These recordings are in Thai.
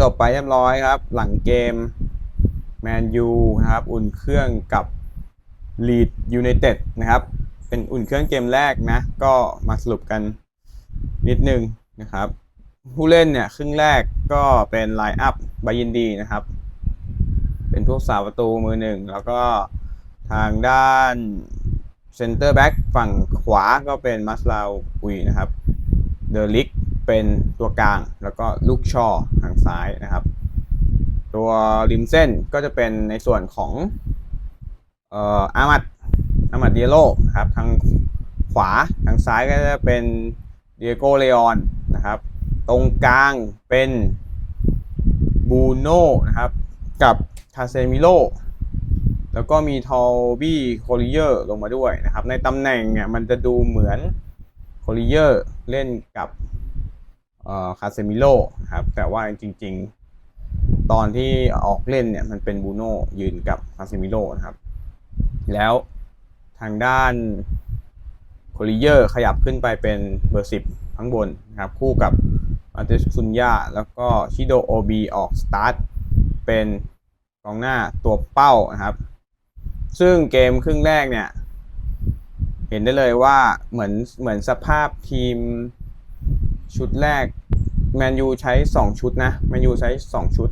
จบไปเรียบร้อยครับ หลังเกมแมนยูนะครับ อุ่นเครื่องกับลีดยูไนเต็ดนะครับ เป็นอุ่นเครื่องเกมแรกนะ ก็มาสรุปกันนิดนึงนะครับ ผู้เล่นเนี่ย ครึ่งแรกก็เป็นไลน์อัพบายินดีนะครับ เป็นพวกสาวประตูมือหนึ่ง แล้วก็ทางด้านเซนเตอร์แบ็กฝั่งขวาก็เป็นมัสลาอุยนะครับ เดลิก เป็นตัวกลางแล้วก็ลูกชอทางซ้ายนะครับ ตัวริมเส้นก็จะเป็นในส่วนของเอ่ออามัดอามัดเดียโลนะครับทางขวาทางซ้ายก็จะเป็นเดียโกเลออนนะครับ ตรงกลางเป็นบูโน่นะครับกับคาเซมิโลแล้วก็มีทอบี้โคลิเยอร์ลงมาด้วยนะครับ ในตำแหน่งเนี่ยมันจะดูเหมือนโคลิเยอร์เล่นกับ คาเซมิโลครับแต่ว่าจริง ๆ ตอนที่ออกเล่นเนี่ยมันเป็นบูโน่ยืนกับคาเซมิโลนะครับ แล้วทางด้านโคลิเยอร์ขยับขึ้นไปเป็นเบอร์สิบข้างบนนะครับ คู่กับอันเตสุนยาแล้วก็ชิโดโอบีออกสตาร์ทเป็นกองหน้าตัวเป้านะครับ ซึ่งเกมครึ่งแรกเนี่ย เห็นได้เลยว่าเหมือนเหมือนสภาพทีม ชุดแรกแมนยูใช้ 2 ชุดนะแมนยูใช้ 2 ชุด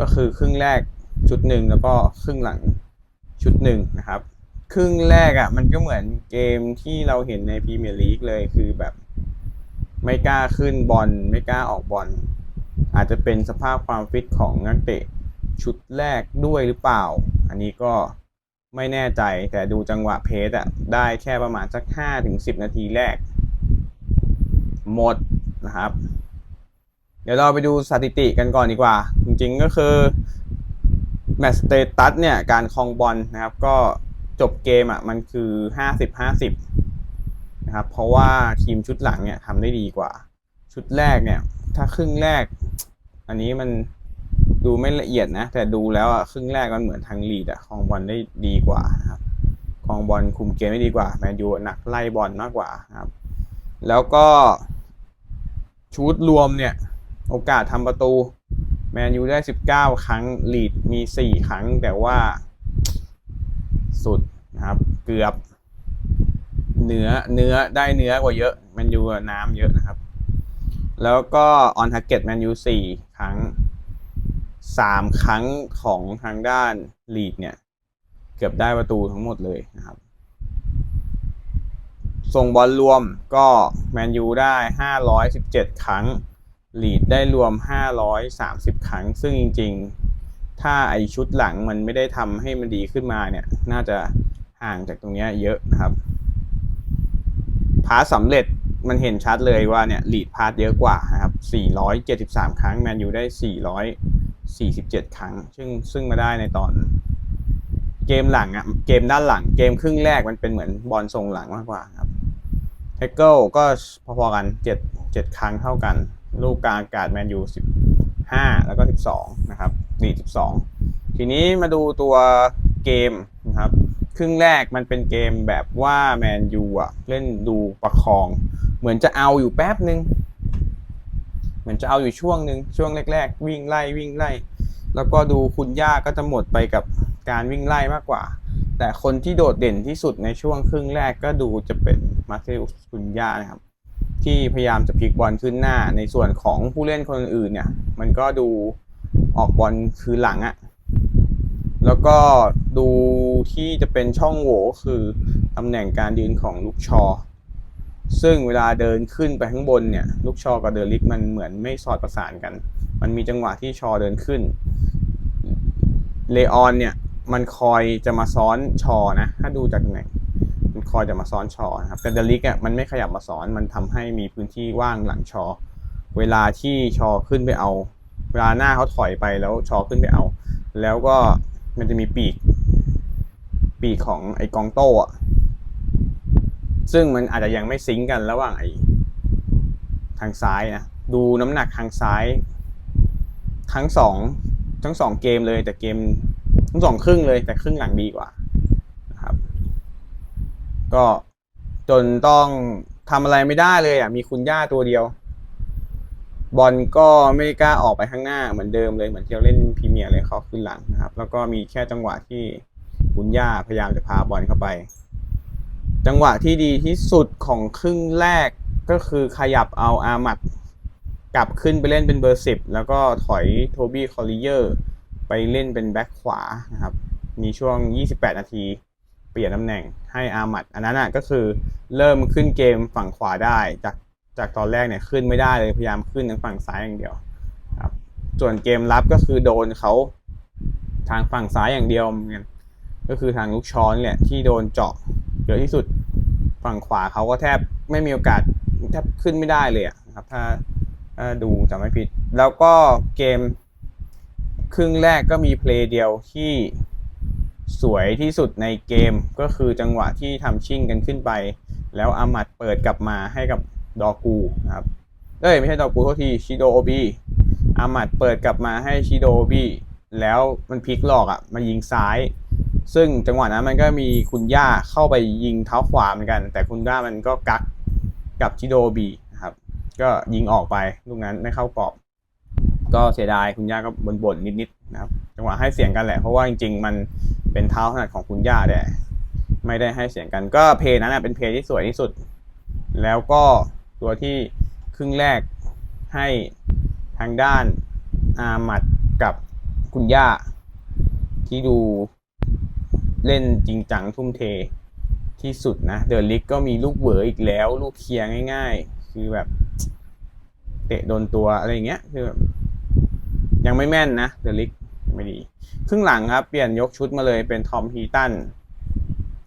ก็คือครึ่งแรกชุดหนึ่งแล้วก็ครึ่งหลังชุดหนึ่งนะครับ ครึ่งแรกอะ่ะ มันก็เหมือนเกมที่เราเห็นในพรีเมียร์ลีกเลยคือแบบ ไม่กล้าขึ้นบอลไม่กล้าออกบอลอาจจะเป็นสภาพความฟิตของนักเตะชุดแรกด้วยหรือเปล่า อันนี้ก็ไม่แน่ใจแต่ดูจังหวะเพสอะได้แค่ประมาณสัก5ถึง10 นาทีแรก หมด นะครับ เดี๋ยวเราไปดูสถิติกันก่อนดีกว่า จริงๆก็คือแมตช์สเตตัสเนี่ยการครองบอลนะครับ ก็จบเกมอะมันคือ50-50นะครับ เพราะว่าทีมชุดหลังเนี่ยทำได้ดีกว่า ชุดแรกเนี่ย ถ้าครึ่งแรก อันนี้มันดูไม่ละเอียดนะ แต่ดูแล้วอะครึ่งแรกมันเหมือนทางลีดอะครองบอลได้ดีกว่านะครับครองบอลคุมเกมได้ดีกว่าแมนยูหนักไล่บอลมากกว่าครับ แล้วก็ ชุดรวมเนี่ย โอกาสทำประตู แมนยูได้ 19 ครั้งลีดมี 4 ครั้ง แต่ว่า สุดนะครับ เกือบเนื้อเนื้อได้เนื้อกว่าเยอะแมนยูน้ำเยอะนะครับ แล้วก็ออนทาร์เก็ตแมนยู4ครั้ง3ครั้งของทางด้านลีดเนี่ย เกือบได้ประตูทั้งหมดเลยนะครับ ส่งบอลรวมก็แมนยูได้ 517 ครั้ง ลีดได้รวม 530 ครั้ง ซึ่งจริง ๆ ถ้าไอชุดหลังมันไม่ได้ทำให้มันดีขึ้นมาเนี่ย น่าจะห่างจากตรงนี้เยอะนะครับ พาสสำเร็จมันเห็นชัดเลยว่าเนี่ยลีดพาสเยอะกว่านะครับ 473 ครั้ง แมนยูได้ 447 ครั้ง ซึ่งซึ่งมาได้ในตอน เกมหลังอะเกมด้านหลังเกมครึ่งแรกมันเป็นเหมือนบอลทรงหลังมากกว่าครับแท็กเกิลก็พอๆกัน7 7ครั้งเท่ากัน ลูกกลางอากาศแมนยู15แล้วก็12นะครับลีด12ทีนี้มาดูตัวเกมนะครับครึ่งแรกมันเป็นเกมแบบว่าแมนยูอะเล่นดูประคอง เหมือนจะเอาอยู่แป๊บนึงเหมือนจะเอาอยู่ช่วงหนึ่งช่วงแรก ๆ วิ่งไล่วิ่งไล่ แล้วก็ดูคุณย่าก็จะหมดไปกับ การวิ่งไล่มากกว่า แต่คนที่โดดเด่นที่สุดในช่วงครึ่งแรกก็ดูจะเป็นมาเซลคุณย่านะครับ ที่พยายามจะพลิกบอลขึ้นหน้า ในส่วนของผู้เล่นคนอื่นเนี่ย มันก็ดูออกบอลคือหลังอะแล้วก็ดูที่จะเป็นช่องโหว่คือตำแหน่งการยืนของลูกชอ ซึ่งเวลาเดินขึ้นไปข้างบนเนี่ย ลูกชอกับเดอลิกมันเหมือนไม่สอดประสานกัน มันมีจังหวะที่ชอเดินขึ้น เลออนเนี่ย มันคอยจะมาซ้อนชอนะ ถ้าดูจากตำแหนมันคอยจะมาซ้อนชอนะครับแต่เดลิกอะมันไม่ขยับมาซ้อนมันทำให้มีพื้นที่ว่างหลังชอ เวลาที่ชอขึ้นไปเอา เวลาหน้าเขาถอยไปแล้วชอขึ้นไปเอา แล้วก็มันจะมีปีก ปีกของไอ้กองโต้อะซึ่งมันอาจจะยังไม่ซิงก์กันระหว่างไอ้ทางซ้ายนะ ดูน้ำหนักทางซ้าย ทั้งสองทั้งสองเกมเลยแต่เกม ทั้งสองครึ่งเลยแต่ครึ่งหลังดีกว่านะครับ ก็จนต้องทำอะไรไม่ได้เลยอะมีคุณย่าตัวเดียว บอลก็ไม่กล้าออกไปข้างหน้าเหมือนเดิมเลยเหมือนที่เราเล่นพรีเมียร์เลยเขาขึ้นหลังนะครับ แล้วก็มีแค่จังหวะที่บุญญาพยายามจะพาบอลเข้าไป จังหวะที่ดีที่สุดของครึ่งแรกก็คือขยับเอาอามัดกลับขึ้นไปเล่นเป็นเบอร์สิบแล้วก็ถอยโทบี้คอลลิเยอร์ ไปเล่นเป็นแบ็คขวานะครับ มีช่วง 28 นาที เปลี่ยนตำแหน่งให้อามัด อันนั้นก็คือเริ่มขึ้นเกมฝั่งขวาได้ จากจากตอนแรกเนี่ยขึ้นไม่ได้เลยพยายามขึ้นทางฝั่งซ้ายอย่างเดียวครับ ส่วนเกมรับก็คือโดนเขาทางฝั่งซ้ายอย่างเดียวเหมือนกันก็คือทางลูกช้อนแหละที่โดนเจาะเยอะที่สุดฝั่งขวาเขาก็แทบไม่มีโอกาสแทบขึ้นไม่ได้เลยนะครับถ้าถ้าดูจำไม่ผิด แล้วก็เกม ครึ่งแรกก็มีเพลย์เดียวที่สวยที่สุดในเกมก็คือจังหวะที่ทำชิ่งกันขึ้นไป แล้วอามัดเปิดกลับมาให้กับดอกูนะครับเอ้ยไม่ใช่ดอกูโทษทีชิโดโอบีอามัดเปิดกลับมาให้ชิโดโอบีแล้วมันพลิกหลอกอะ่ะมายิงซ้าย ซึ่งจังหวะนั้นมันก็มีคุณย่าเข้าไปยิงเท้าขวาเหมือนกัน แต่คุณย่ามันก็กักกับชิโดโอบีนะครับก็ยิงออกไปลูกนั้นไม่เข้ากรอบ ก็เสียดายคุณย่าก็บ่นๆนิดๆนะครับจังหวะให้เสียงกันแหละเพราะว่าจริง ๆ มันเป็นเท้าถนัดของคุณย่าแต่ไม่ได้ให้เสียงกัน ก็เพลย์นั้นนะเป็นเพลย์ที่สวยที่สุด แล้วก็ตัวที่ครึ่งแรกให้ทางด้านอาหมัดกับคุณย่า ที่ดูเล่นจริงจังทุ่มเทที่สุดนะเดอลิกก็มีลูกเหวออีกแล้ว ลูกเคลียร์ง่าย ๆ คือแบบ เตะโดนตัวอะไรอย่างเงี้ยคือแบบ ยังไม่แม่นนะเดอะลิกไม่ดี ครึ่งหลังครับ เปลี่ยนยกชุดมาเลยเป็นทอมฮีตัน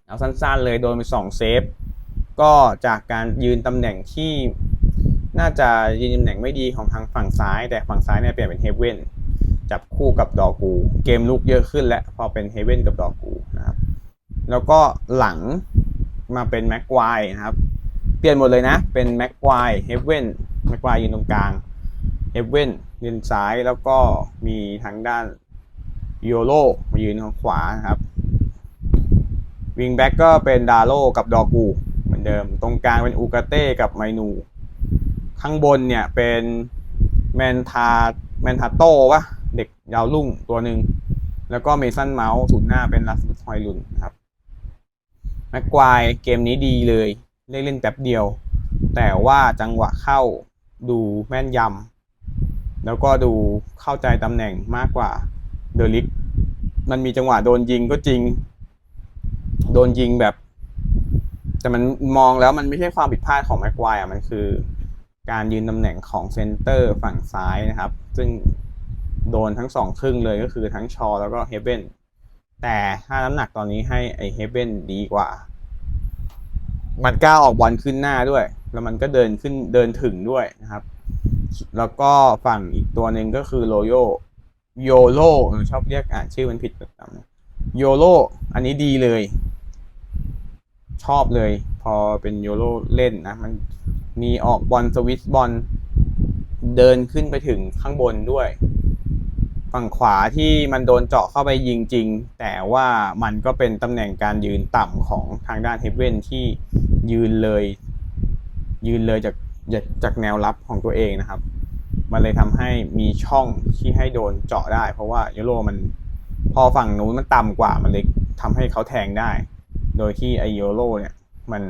เอาสั้นๆเลยโดนไปสองเซฟ ก็จากการยืนตำแหน่งที่น่าจะยืนตำแหน่งไม่ดีของทางฝั่งซ้าย แต่ฝั่งซ้ายเนี่ยเปลี่ยนเป็นเฮเว่นจับคู่กับดอกู เกมลุกเยอะขึ้นแล้วพอเป็นเฮเว่นกับดอกูนะครับ แล้วก็หลังมาเป็นแม็กควายนะครับ เปลี่ยนหมดเลยนะ เป็นแม็กควายเฮเว่นแม็กควายยืนตรงกลางเฮเว่น ยืนซ้ายแล้วก็มีทางด้านโยโลมายืนทางขวานะครับวิงแบ็กก็เป็นดาโลกับดอกูเหมือนเดิม ตรงกลางเป็นอูกาเต้กับไมนู ข้างบนเนี่ยเป็นแมนทาแมนทาโต้ปะเด็กยาวลุ่งตัวหนึ่งแล้วก็เมสันเมาส์ศูนย์หน้าเป็นลัสมุสฮอยลุนครับแม็กควายเกมนี้ดีเลยเล่นเล่นแป๊บเดียว แต่ว่าจังหวะเข้าดูแม่นยำ แล้วก็ดูเข้าใจตำแหน่งมากกว่าเดลิกมันมีจังหวะโดนยิงก็จริง โดนยิงแบบ แต่มันมองแล้วมันไม่ใช่ความผิดพลาดของแม็กควายอะมันคือการยืนตำแหน่งของเซนเตอร์ฝั่งซ้ายนะครับ ซึ่งโดนทั้งสองครึ่งเลยก็คือทั้งชอแล้วก็เฮเบนแต่ถ้าน้ำหนักตอนนี้ให้ไอเฮเบนดีกว่า มันกล้าออกบอลขึ้นหน้าด้วย แล้วมันก็เดินขึ้นเดินถึงด้วยนะครับ แล้วก็ฝั่งอีกตัวหนึ่งก็คือโลโยโยโลชอบเรียกอ่านชื่อมันผิดประจำโยโลอันนี้ดีเลย ชอบเลย พอเป็นโยโลเล่นนะ มันมีออกบอลสวิตบอลเดินขึ้นไปถึงข้างบนด้วย ฝั่งขวาที่มันโดนเจาะเข้าไปยิงจริง แต่ว่ามันก็เป็นตำแหน่งการยืนต่ำของทางด้านเฮเว่นที่ยืนเลย ยืนเลยจากจากแนวรับของตัวเองนะครับ มันเลยทำให้มีช่องที่ให้โดนเจาะได้ เพราะว่าโยโรมันพอฝั่งนู้นมันต่ำกว่ามันเลยทำให้เขาแทงได้ โดยที่ไอโยโรเนี่ยมัน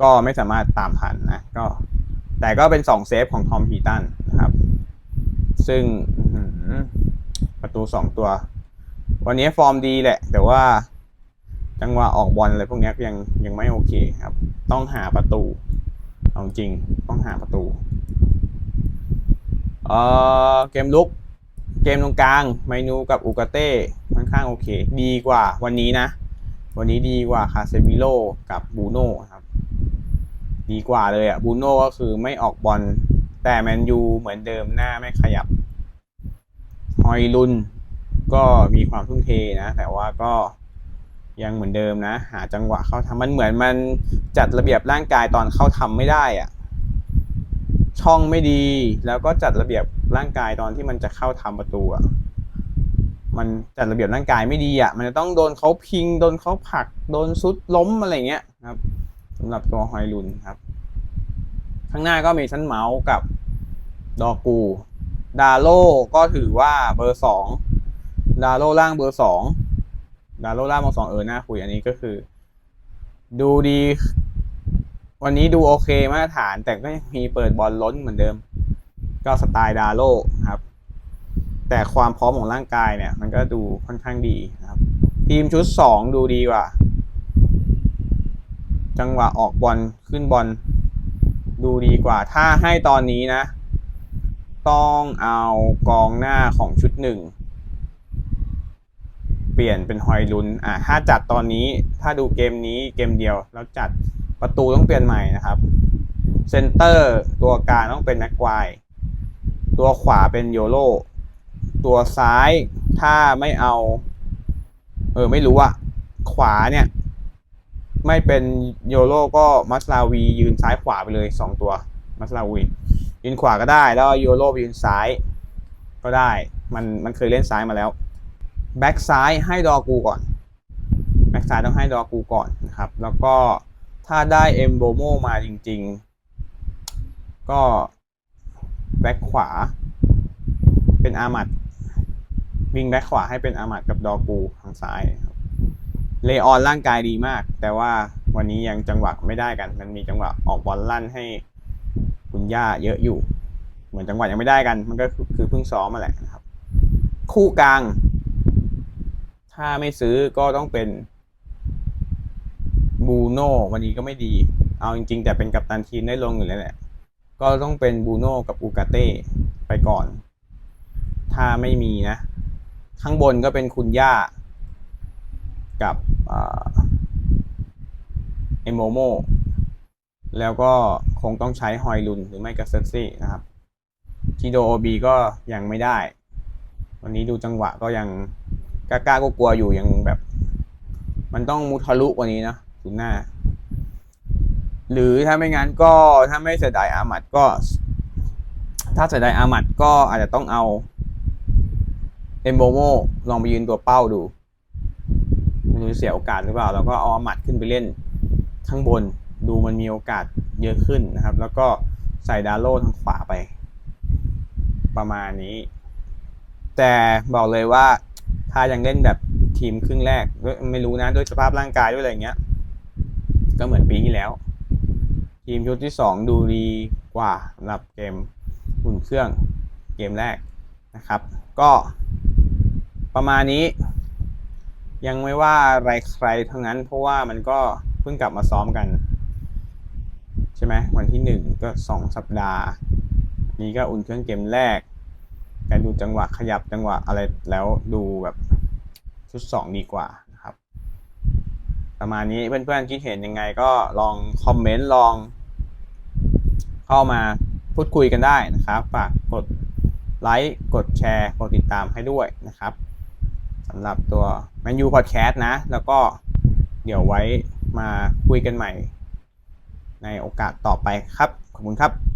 ก็ไม่สามารถตามทันนะก็แต่ก็เป็นสองเซฟของทอมฮีตันนะครับ ซึ่งประตูสองตัว วันนี้ฟอร์มดีแหละ แต่ว่าจังหวะออกบอลอะไรพวกนี้ยังยังไม่โอเคครับ ต้องหาประตูเอาจริงต้องหาประตู เอ่อเกมลุกเกมตรงกลางไมนูกับอูกาเต้ค่อนข้างโอเค ดีกว่าวันนี้นะ วันนี้ดีกว่าคาเซมิโลกับบูโน่ครับ ดีกว่าเลยอะบูโน่ก็คือไม่ออกบอลแต่แมนยูเหมือนเดิมหน้าไม่ขยับฮอยลุนก็มีความทุ่มเทนะ แต่ว่าก็ยังเหมือนเดิมนะ หาจังหวะเข้าทำมันเหมือนมันจัดระเบียบร่างกายตอนเข้าทำไม่ได้อะ ช่องไม่ดี แล้วก็จัดระเบียบร่างกายตอนที่มันจะเข้าทำประตูอะมันจัดระเบียบร่างกายไม่ดีอะมันจะต้องโดนเขาพิง โดนเขาผลัก โดนซุดล้มอะไรเงี้ยครับสำหรับตัวฮอยลุนครับ ข้างหน้าก็มีชั้นเมาส์กับดอกู ดาโลก็ถือว่าเบอร์สองดาโลล่างเบอร์สองดาโลล่างเบอร์สองเออหน่าคุยอันนี้ก็คือ ดูดี วันนี้ดูโอเคมาตรฐานแต่ก็มีเปิดบอลล้นเหมือนเดิม ก็สไตล์ดาโลนะครับ แต่ความพร้อมของร่างกายเนี่ย มันก็ดูค่อนข้างดีนะครับ ทีมชุดสองดูดีกว่า จังหวะออกบอลขึ้นบอลดูดีกว่า ถ้าให้ตอนนี้นะ ต้องเอากองหน้าของชุดหนึ่งเปลี่ยนเป็นฮอยลุนอะถ้าจัดตอนนี้ถ้าดูเกมนี้เกมเดียวแล้วจัด ประตูต้องเปลี่ยนใหม่นะครับเซนเตอร์ตัวกลางต้องเป็นแม็กควายตัวขวาเป็นโยโรตัวซ้ายถ้าไม่เอา เออไม่รู้อะขวาเนี่ย ไม่เป็นโยโรก็มัสลาวียืนซ้ายขวาไปเลยสองตัวมัสลาวียืนขวาก็ได้ แล้วโยโรยืนซ้าย ก็ได้ มันมันเคยเล่นซ้ายมาแล้วแบ็กซ้ายให้ดอกูก่อนแบ็กซ้ายต้องให้ดอกูก่อนนะครับ แล้วก็ ถ้าได้เอมโบโมมาจริง ๆ ก็แบ็กขวา เป็นอามัดวิ่งแบ็กขวาให้เป็นอามัดกับดอกูทางซ้ายครับเลออนร่างกายดีมาก แต่ว่าวันนี้ยังจังหวะไม่ได้กัน มันมีจังหวะออกบอลลั่นให้คุณย่าเยอะอยู่ เหมือนจังหวะยังไม่ได้กัน มันก็คือคือเพิ่งซ้อมมาแหละนะครับ คู่กลาง ถ้าไม่ซื้อก็ต้องเป็น บูโน่วันนี้ก็ไม่ดี เอาจริง ๆ แต่เป็นกัปตันทีมได้ลงอยู่แล้วแหละ ก็ต้องเป็นบูโน่กับอูกาเต้ไปก่อน ถ้าไม่มีนะ ข้างบนก็เป็นคุณย่า กับเอโมโมแล้วก็คงต้องใช้ฮอยลุนหรือไม่ก็เซกซี่นะครับชิโดโอบีก็ยังไม่ได้ วันนี้ดูจังหวะก็ยังกล้าก็กลัวอยู่ยังแบบ มันต้องมุทะลุกว่านี้นะ คุณหน้า หรือถ้าไม่งั้นก็ถ้าไม่เสียดายอามัดก็ ถ้าเสียดายอามัดก็อาจจะต้องเอาเอมโบโมลองไปยืนตัวเป้าดูไม่รู้เสียโอกาสหรือเปล่าแล้วก็เอาอามัดขึ้นไปเล่นข้างบนดูมันมีโอกาสเยอะขึ้นนะครับ แล้วก็ใส่ดาโลทางขวาไป ประมาณนี้ แต่บอกเลยว่าถ้ายังเล่นแบบทีมครึ่งแรกไม่รู้นะด้วยสภาพร่างกายด้วยอะไรเงี้ย ก็เหมือนปีที่แล้ว ทีมชุดที่สองดูดีกว่าสำหรับเกมอุ่นเครื่องเกมแรกนะครับ ก็ประมาณนี้ ยังไม่ว่าอะไรใครทั้งนั้น เพราะว่ามันก็เพิ่งกลับมาซ้อมกัน ใช่ไหมวันที่หนึ่งก็สองสัปดาห์ นี้ก็อุ่นเครื่องเกมแรกการดูจังหวะขยับจังหวะอะไรแล้วดูแบบชุดสองดีกว่า ประมาณนี้เพื่อนๆคิดเห็นยังไงก็ลองคอมเมนต์ลอง เข้ามาพูดคุยกันได้นะครับฝากกดไลค์กดแชร์กดติดตามให้ด้วยนะครับสำหรับตัว Man U Podcast นะ แล้วก็เดี๋ยวไว้มาคุยกันใหม่ ในโอกาสต่อไปครับ ขอบคุณครับ